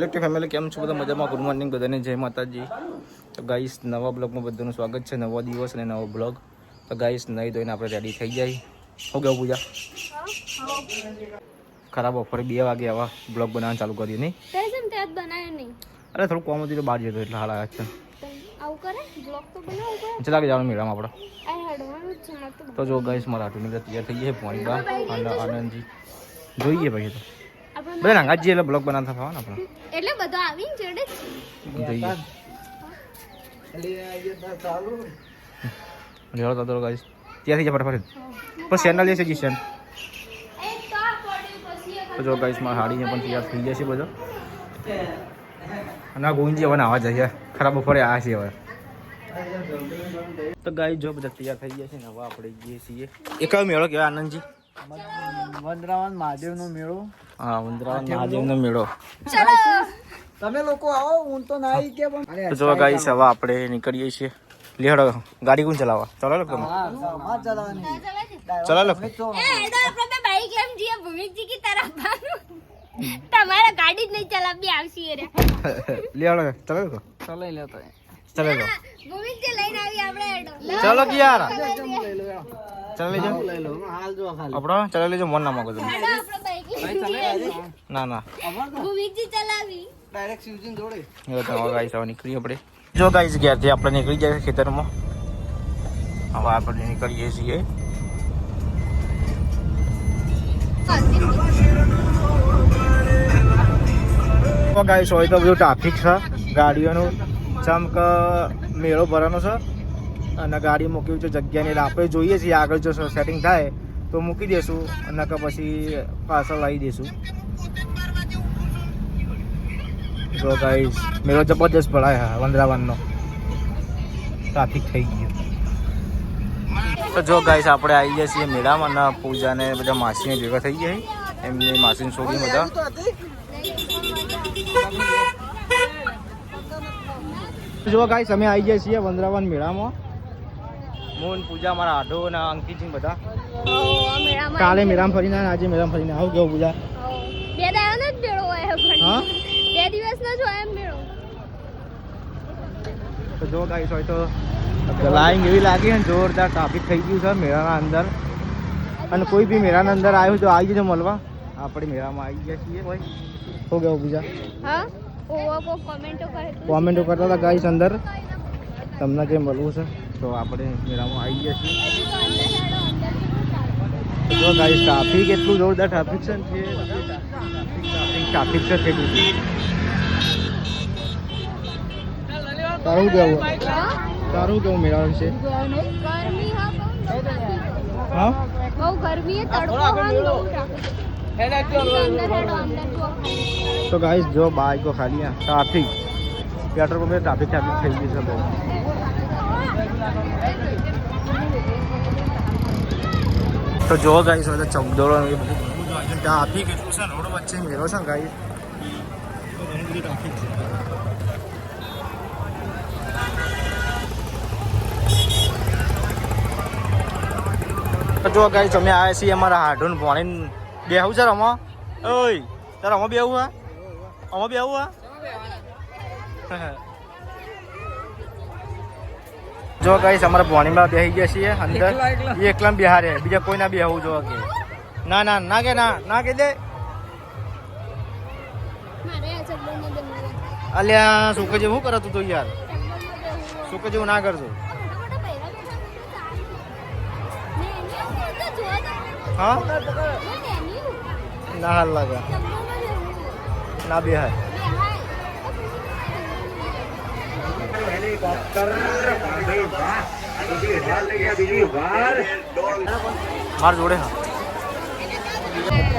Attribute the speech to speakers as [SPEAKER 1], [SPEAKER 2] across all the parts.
[SPEAKER 1] Electric family કેમ છો બધા? મજામાં? ગુડ મોર્નિંગ બધાને. જય માતાજી. તો ગાઈસ નવા બ્લોગમાં બધાનું સ્વાગત છે. નવો દિવસ અને નવો બ્લોગ તો ગાઈસ નહીં ધોઈને આપણે રેડી થઈ જાય. શું કેવું પૂજા? ખરાબ ઓફર બે વાગે આવા બ્લોગ બનાવવાનું ચાલુ કર્યું નહીં? અરે થોડું કોમ હતું બહાર જતો એટલે હાલ આવ્યા છે. ચલા જવાનું મેળામાં આપણે
[SPEAKER 2] તો
[SPEAKER 1] જો ગાઈસ મારા બધા તૈયાર થઈ જાય પોણી બા આનંદજી. જોઈએ ભાઈ તો. નાંગા જઈએ એટલે બ્લોગ બનાવતા થવા ને આપણે.
[SPEAKER 2] એટલે બધો આવીને જોડે જ.
[SPEAKER 1] તો ગાઈસ. ત્યાંથી જાય ફટાફટ. પણ સેન્ડલ લેશે જી
[SPEAKER 2] તો
[SPEAKER 1] જો ગાઈસમાં હાડીને પણ તૈયાર થઈ જશે બધો. અને આ ગોવિંદજી હવે નાવા જઈએ ખરાબ બપોરે આ છે હવે. તો ગાઈ જો બધા તૈયાર થઈ ગયા છે ને હવે આપણે જઈએ છીએ. એ કયો મેળો કહેવાય આનંદજી.
[SPEAKER 3] વંદરાવન મહાદેવ નો મેળો
[SPEAKER 1] હા વંદરાવન મહાદેવનો મેળો
[SPEAKER 3] તમે લોકો આવો હું તો ના આવી ગયા પણ
[SPEAKER 1] જો ગાઈસ હવે આપણે નીકળીએ છીએ લેડો ગાડી કોણ ચલાવવા ચલો
[SPEAKER 3] લોકો
[SPEAKER 1] ચલો
[SPEAKER 2] લોકો બાઈક લેમ જીએ ભૂમિકજી કી તરફ તમારા ગાડી જ નહીં ચલાવી આવશે રે
[SPEAKER 1] લેડો ચલો લો
[SPEAKER 3] ચલાઈ લેતો
[SPEAKER 1] ચલો લો
[SPEAKER 2] ભૂમિકજી લઈને આવી આપણે
[SPEAKER 1] ચલો કે યાર
[SPEAKER 3] લઈ લો
[SPEAKER 1] ચલો લેજો
[SPEAKER 3] લઈ લો. હાલ જો ખાલી
[SPEAKER 1] આપણો ચલો લેજો મન ના માંગો તમે. ના ના. જો ગાઈસ ઘેરથી આપણે નીકળી જાય ખેતરમાં. હવે આપણે નીકળીએ છીએ. તો ગાઈસ હોય તો બધું ટ્રાફિક છે ગાડીઓનું. ચમક મેળો ભરવાનો છે. અને ગાડી મૂકવી છે જગ્યાની આપણે જોઈએ છીએ. આગળ જો સેટિંગ થાય તો મૂકી દઈશું અને કે પછી પાછળ લાવી દઈશું જો ગાઈઝ મેળો જબરદસ્ત ભરાય હા વંદરાવનનો. ટ્રાફિક થઈ ગયો. તો જો ગાઈસ આપણે આવી ગયા છીએ મેળામાં અને પૂજાને બધા માસીને ભેગા થઈ ગયા એમની માસીને છોડી બધા. જો ગાઈસ અમે આવી ગયા છીએ વંદરાવન મેળામાં. મોહન પૂજા મારા આઢો અને અંકિતજી બધા. કાલે મેરામ ફરીને આજે મેરામ ફરીને આવું કેવું પૂજા.
[SPEAKER 2] બે દાડાનો જ મેળો હોય
[SPEAKER 1] હા?
[SPEAKER 2] બે દિવસનો જ હોય એમ મેળો.
[SPEAKER 1] તો જો ગાઈસ હોય તો લાઈન એવી લાગી ને જોરદાર ટ્રાફિક થઈ ગયું છે મેળાના અંદર. અને કોઈ બી મેળાના અંદર આવ્યું તો આવી જજો મળવા. આપણે મેળામાં આવી ગયા છીએ. ભાઈ હો ગયો પૂજા.
[SPEAKER 2] હા? કોમેન્ટો
[SPEAKER 1] કોમેન્ટો કરતા હતા ગાઈસ અંદર. તમને જે મળવું છે. તો આપણે મેળામાં આવી ગયા છીએ જો ગાઈસ ટ્રાફિક એટલું જોરદાર ટ્રાફિક છે ને જે ટ્રાફિક ટ્રાફિક છે થઈ ગયું તારું કેવું
[SPEAKER 2] હા
[SPEAKER 1] તારું કેવું મેળા છે
[SPEAKER 2] ગરમી હા બહુ traffic.
[SPEAKER 1] હા
[SPEAKER 2] બહુ ગરમી છે તડકો હા ને બહુ traffic. અંદર હેડો અંદર જુઓ ખાલી.
[SPEAKER 1] તો ગાઈસ જો બાઈકો ખાલી આ ટ્રાફિક પેટ્રોલ પંપે ટ્રાફિક ટ્રાફિક થઈ ગયું છે બહુ તો જો ગાઈસ હવે ચમદોળો એ બધું ઘણું જ હોય છે. ટ્રાફિક એટલું છે રોડ વચ્ચે મેળો છે ને ગાઈસ તો ઘણી બધી ટ્રાફિક છે તો જો ગાઈસ અમે આવ્યા છીએ અમારા હાડુન ભણીને બેહું છે રમો ઓય તારે અમે બેહું હા અમે બેહું હા જો ગાઈસ અમારા ભણીમાં બેસી ગયા છીએ અંદર. એ એકલા. બિહારે. બીજા કોઈ ના બેહવું જો કે. ના ના ના કે ના ના કે દે. અલ્યા શું કે હું કરતું તું યાર? સુખ જેવું ના કરજો
[SPEAKER 2] તો તો.
[SPEAKER 1] હા?
[SPEAKER 2] ને
[SPEAKER 1] હાલ લાગે. ના બેહાય. માર જોડે હા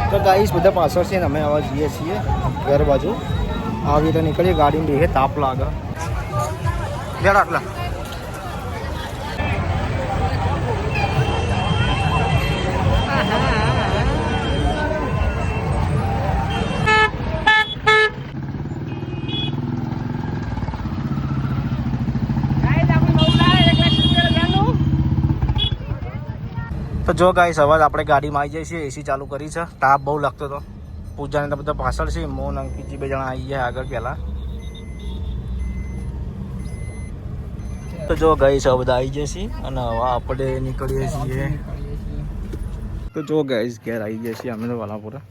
[SPEAKER 1] તો ગાઈસ બધા પાછળ છે ને અમે આવા જઈએ છીએ ઘર બાજુ આવી તો નીકળીએ ગાડીમાં બેહે તાપ લાગે બેડ આટલા તો જો ગાઈસ અવાજ આપણે ગાડીમાં આવી જઈએ છીએ એસી ચાલુ કરી છે. તાપ બહુ લાગતો હતો. પૂજાને તો બધા પાછળ છે મોન અંકિતજી બે જણા આવી ગયા આગળ પહેલાં તો જો ગઈ હવે બધા આવી છીએ અને હવે આપણે નીકળીએ છીએ. તો જો ગાઈસ ઘેર આવી જઈએ છીએ અમે તો વાલાપુરા.